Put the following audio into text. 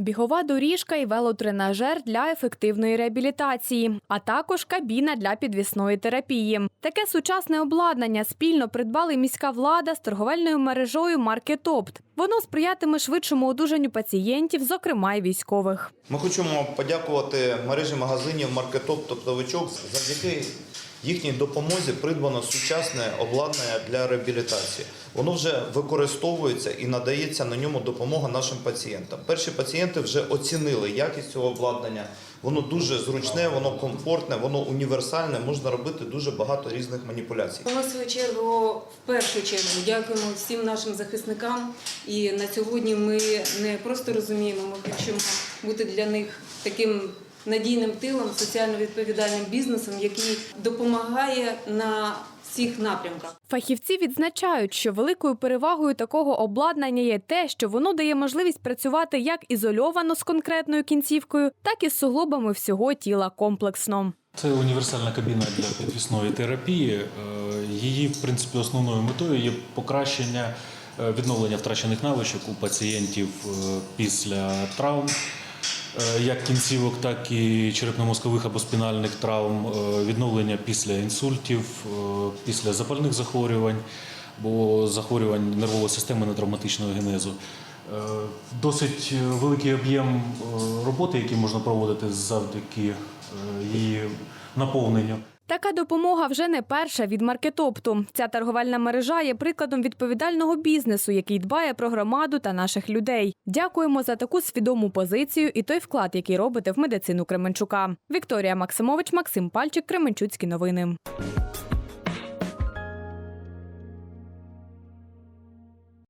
бігова доріжка і велотренажер для ефективної реабілітації, а також кабіна для підвісної терапії. Таке сучасне обладнання спільно придбали міська влада з торговельною мережою марки Топт. Воно сприятиме швидшому одужанню пацієнтів, зокрема й військових. Ми хочемо подякувати мережі магазинів Маркетоп Топтовичок. Завдяки їхній допомозі придбано сучасне обладнання для реабілітації. Воно вже використовується і надається на ньому допомога нашим пацієнтам. Перші пацієнти вже оцінили якість цього обладнання. Воно дуже зручне, воно комфортне, воно універсальне. Можна робити дуже багато різних маніпуляцій. Ми, в свою чергу, в першу чергу, дякуємо всім нашим захисникам. І на сьогодні ми не просто розуміємо, ми хочемо бути для них таким надійним тилом, соціально відповідальним бізнесом, який допомагає на всіх напрямках. Фахівці відзначають, що великою перевагою такого обладнання є те, що воно дає можливість працювати як ізольовано з конкретною кінцівкою, так і з суглобами всього тіла комплексно. Це універсальна кабіна для підвісної терапії. Е, Її, в принципі, основною метою є покращення е, відновлення втрачених навичок у пацієнтів е, після травм, як кінцівок, так і черепно-мозкових або спінальних травм, е, відновлення після інсультів, е, після запальних захворювань або захворювань нервової системи нетравматичного генезу. Е, Досить великий об'єм е, роботи, який можна проводити завдяки е, її наповненню. Така допомога вже не перша від маркетопту. Ця торговельна мережа є прикладом відповідального бізнесу, який дбає про громаду та наших людей. Дякуємо за таку свідому позицію і той вклад, який робите в медицину Кременчука. Вікторія Максимович, Максим Пальчик, Кременчуцькі новини.